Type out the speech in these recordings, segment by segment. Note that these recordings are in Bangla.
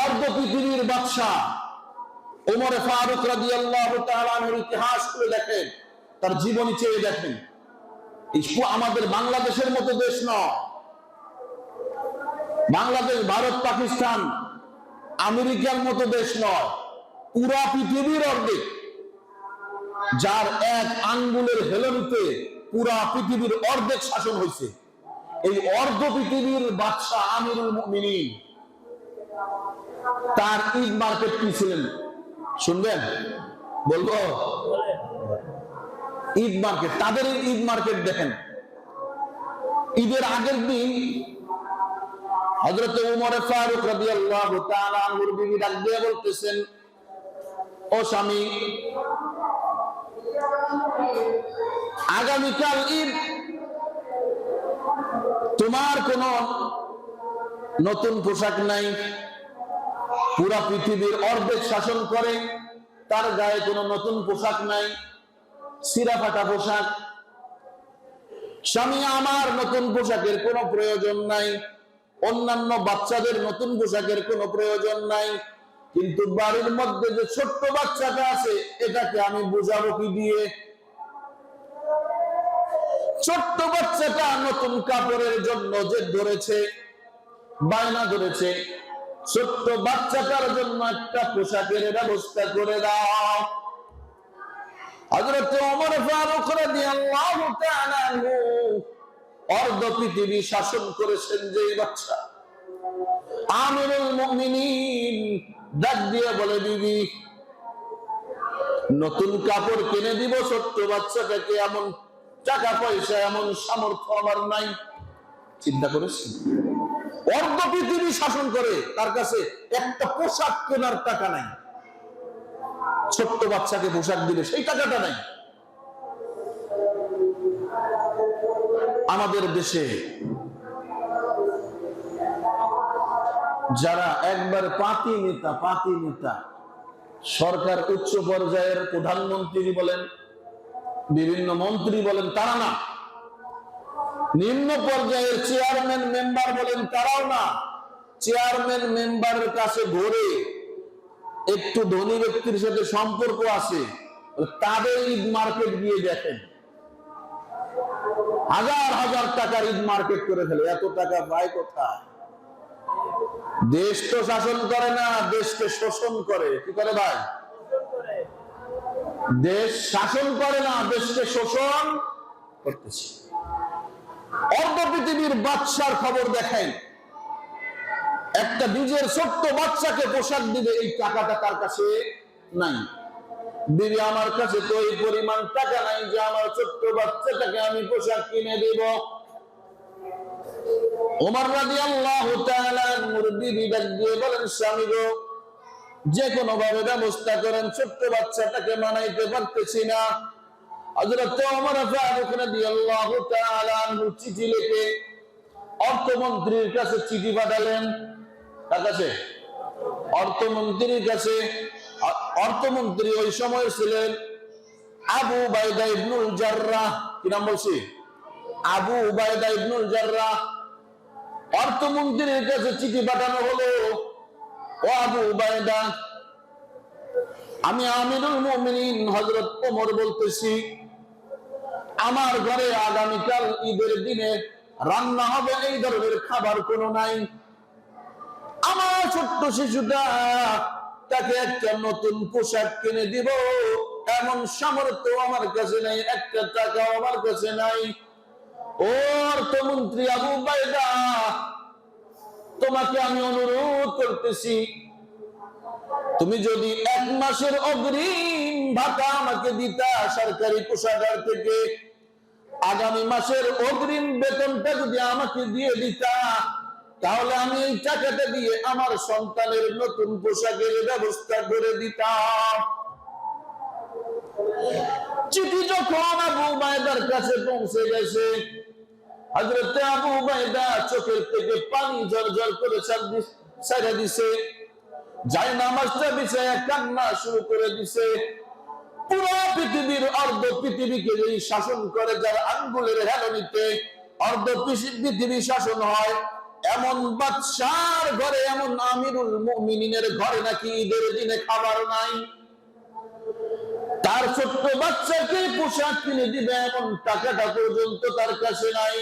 অর্ধ পৃথিবীর বাদশাহ ওমরে ফারুক রাদিয়াল্লাহু তাআলার ইতিহাস করে দেখেন, তার জীবনী চেয়ে দেখেন। আমাদের বাংলাদেশের মতো দেশ নয়। বাংলাদেশ, ভারত, পাকিস্তান আমেরিকার মতো দেশ নয়। পুরা পৃথিবীর অর্ধেক, যার এক আঙ্গুলের হেলনিতে পুরা পৃথিবীর অর্ধেক শাসন হয়েছে। এই অর্ধ পৃথিবীর বাদশাহ আমিরুল মুমিনিন। তার ঈদ মার্কেট কি ছিলেন? শুনবেন? বলব? ঈদ মার্কেট, তাদের ঈদ মার্কেট দেখেন। ঈদের আগের দিন হজরত উমর ফারুক আনহুর বিবি ডাক বলতেছেন, ও স্বামী, আগামীকাল ঈদ, তোমার কোন নতুন পোশাক নাই? পুরা পৃথিবীর অর্ধেক শাসন করে, তার গায়ে কোনো নতুন পোশাক নাই, সিরা ফাটা পোশাক। স্বামী আমার নতুন পোশাকের কোনো প্রয়োজন নাই, অন্যান্য বাচ্চাদের নতুন পোশাকের কোনো প্রয়োজন নাই, কিন্তু বাড়ির মধ্যে যে ছোট্ট বাচ্চাটা আছে, এটাকে আমি বুঝাবো কি দিয়ে? ছোট্ট বাচ্চাটা নতুন কাপড়ের জন্য যে ধরেছে, বায়না ধরেছে ছোট্ট বাচ্চাটার জন্য একটা পোশাকের ব্যবস্থা করে দাও। হযরত ওমর ফারুক অর্ধ পৃথিবী শাসন করেছেন যে বাচ্চা। আমিরুল মুমিনিন ডাক দিয়ে বলে দিবি নতুন কাপড় কিনে দিব, ছোট্ট বাচ্চাটাকে এমন টাকা পয়সা, এমন সামর্থ্য আমার নাই। চিন্তা করেছি অর্ধ পৃথিবী শাসন করে, তার কাছে একটা পোশাক কেনার টাকা নাই। ছোট্ট বাচ্চাকে পোশাক দিবে সেই টাকাটা নাই। আমাদের দেশে যারা একবার পাতি নেতা পাতি নেতা, সরকার উচ্চ পর্যায়ের প্রধানমন্ত্রী বলেন, বিভিন্ন মন্ত্রী বলেন, তারা না। নিম্ন পর্যায়ের চেয়ারম্যান মেম্বার বলেন তারাও না। চেয়ারম্যান মেম্বারের কাছে ঘুরে একটু ধনী ব্যক্তির সাথে সম্পর্ক আছে, তাদের ঈদ মার্কেট গিয়ে দেখেন। হাজার হাজার টাকার ঈদ মার্কেট করে ফেলে, এত টাকা পায় কোথায়? দেশ তো শাসন করে না, দেশকে শোষণ করে। কি করে ভাই? দেশ শাসন করে না, দেশকে শোষণ করতেছে। অর্ধ পৃথিবীর বাচ্চার খবর দেখেন একটা নিজের ছোট্ট বাচ্চাকে পোশাক দিবে এই টাকাটা তার কাছে নাই। দিদি, আমার কাছে তো এই পরিমাণ টাকা নাই যে আমার ছোট্ট বাচ্চাটাকে আমি পোশাক কিনে দেব। যে কোনো ভাবে ব্যবস্থা করেন, ছোট্ট বাচ্চাটাকে মানাইতে পারতেছি না। হযরত ওমর ফারুক রাদিয়াল্লাহু তাআলা চিঠি লিখে অর্থমন্ত্রীর কাছে চিঠি পাঠালেন। কার কাছে? অর্থমন্ত্রীর কাছে। অর্থমন্ত্রী ওই সময় ছিলেন আবু বাইদা ইবনুল জাররাহ কি নাম বলছি? আবু উবায়দা ইবনুল জাররাহ অর্থমন্ত্রীর কাছে চিঠি পাঠানো হলো, ও আবু উবায়দা, আমি আমিরুল মুমিনিন হযরত ওমর বলতেছি আমার ঘরে আগামীকাল ঈদের দিনে রান্না হবে, এই ধরনের খাবার কোনো নাই। আমার ছোট্ট শিশুটা তাকে একটা নতুন পোশাক কিনে দিব। এমন সামর্থ্য আমার কাছে নাই, একটা টাকা আমার কাছে নাই। ও অর্থমন্ত্রী আবু বাইদা তোমাকে আমি অনুরোধ করতেছি, তুমি যদি এক মাসের অগ্রিম ভাতা আমাকে দিতা সরকারি কোষাগার থেকে আগামী মাসের অগ্রিম বেতনটা যদি আমাকে দিয়ে দিতা, তাহলে আমি এই টাকাটা দিয়ে আমার সন্তানের নতুন পোশাকের ব্যবস্থা করে দিতাম। চিঠি যখন আবু মায়দার কাছে পৌঁছে গেছে হজরত আবু মায়দা চোখের থেকে পানি ঝরঝর করে ছেড়ে দিছে, যাই নামাজটা বিছায় কান্না শুরু করে দিছে। পুরো পৃথিবীর অর্ধ পৃথিবীকে শাসন করে, যার আঙ্গুলের হেলনিতে অর্ধ পৃথিবী শাসন হয়, এমন ঘরে, এমন আমিরুল ঘরে নাকি ঈদের দিনে খাবার নাই? তার ছোট্ট বাচ্চাকে পোশাক কিনে দিবে, এমন টাকাটা পর্যন্ত তার কাছে নাই।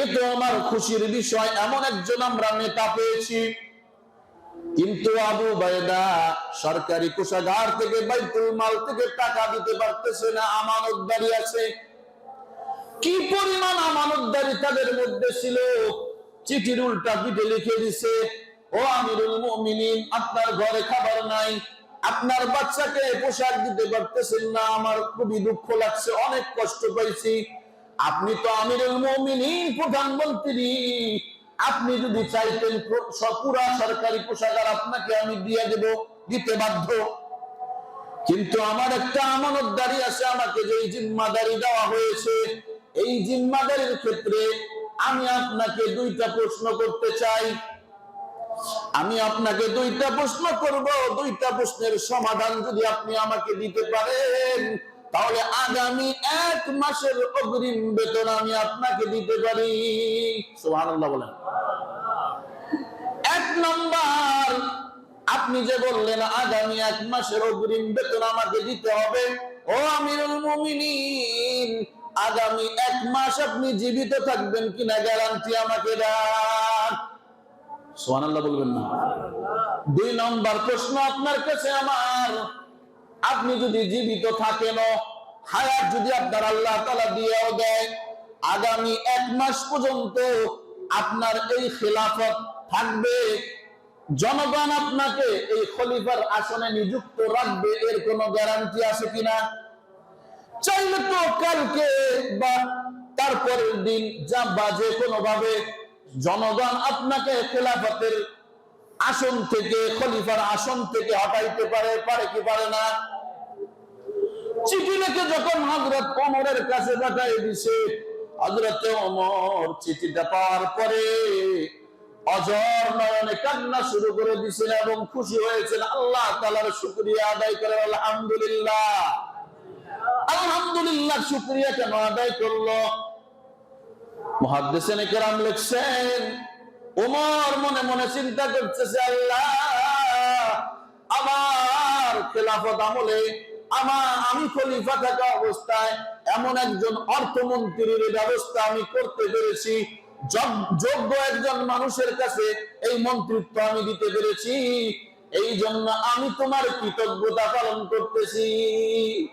এ তো আমার খুশির বিষয়, এমন একজন আমরা নেতা পেয়েছি। কিন্তু আবু বায়দা সরকারি কোষাগার থেকে বাইতুল মাল থেকে টাকা দিতে পারতেছে না, আমানতদারি আছে। কি পরিমাণ আমানতদারি তাদের মধ্যে ছিল? চিঠির উল্টা পিঠে লিখে দিছে, ও আমিরুল মুমিনিন, আপনার ঘরে খাবার নাই, আপনার বাচ্চাকে পোশাক দিতে পারতেছেন না, আমার খুবই দুঃখ লাগছে, অনেক কষ্ট পাইছি। আপনি তো আমিরুল মুমিনিন প্রধানমন্ত্রী। আপনি যদি চাইতেন প্র- সরকারি পোশাকার আপনাকে আমি দিয়ে দেব, দিতে বাধ্য। কিন্তু আমার একটা আমানতদারি আছে, আমাকে যে জিম্মাদারি দেওয়া হয়েছে, এই জিম্মাদারির ক্ষেত্রে আমি আপনাকে দুইটা প্রশ্ন করতে চাই। আমি আপনাকে দুইটা প্রশ্ন করব, দুইটা প্রশ্নের সমাধান যদি আপনি আমাকে দিতে পারেন। তাহলে আগামী এক মাসের অগ্রিম বেতন আমি আপনাকে দিতে পারি। বলেন। এক নম্বর, আপনি যে বললেন আগামী এক মাসের অগ্রিম বেতন আমাকে দিতে হবে, ও আমিরুল মুমিনিন, আগামী এক মাস আপনি জীবিত থাকবেন কিনা গ্যারান্টি আমাকে দেন। সোহানাল্লাহ বলবেন না। দুই নম্বর প্রশ্ন আপনার কাছে আমার। আপনি যদি জীবিত থাকেন, হায়াত যদি আপনার আল্লাহ তালা দিয়েও দেয়, আগামী এক মাস পর্যন্ত আপনার এই খেলাফত থাকবে। জনগণ আপনাকে এই খলিফার আসনে নিযুক্ত রাখবে, এর কোনো গ্যারান্টি আছে কিনা? চাইলে তো কালকে বা তারপরের দিন, যা বাজে কোনো ভাবে জনগণ আপনাকে খেলাফতের আসন থেকে, খলিফার আসন থেকে হটাইতে পারে পারে কি পারে না? চিঠি লিখে যখন হজরত ওমরের কাছে পাঠাই দিছে হজরত ওমর চিঠিটা পাওয়ার পরে অজর নয়নে কান্না শুরু করে দিছেন এবং খুশি হয়েছেন, আল্লাহ তালার শুক্রিয়া আদায় করে আলহামদুলিল্লাহ। আলহামদুলিল্লাহ, শুক্রিয়া কেন আদায় করল? মহাদ্দেশনে কেরাম লিখছেন ওমর মনে মনে চিন্তা করতেছে, আল্লাহ, আমার খেলাফত আমলে আমার আমি খলিফা থাকা অবস্থায় এমন একজন অর্থমন্ত্রীর ব্যবস্থা আমি করতে পেরেছি। যোগ- যোগ্য একজন মানুষের কাছে এই মন্ত্রিত্ব আমি দিতে পেরেছি। এই জন্য আমি তোমার কৃতজ্ঞতা পালন করতেছি।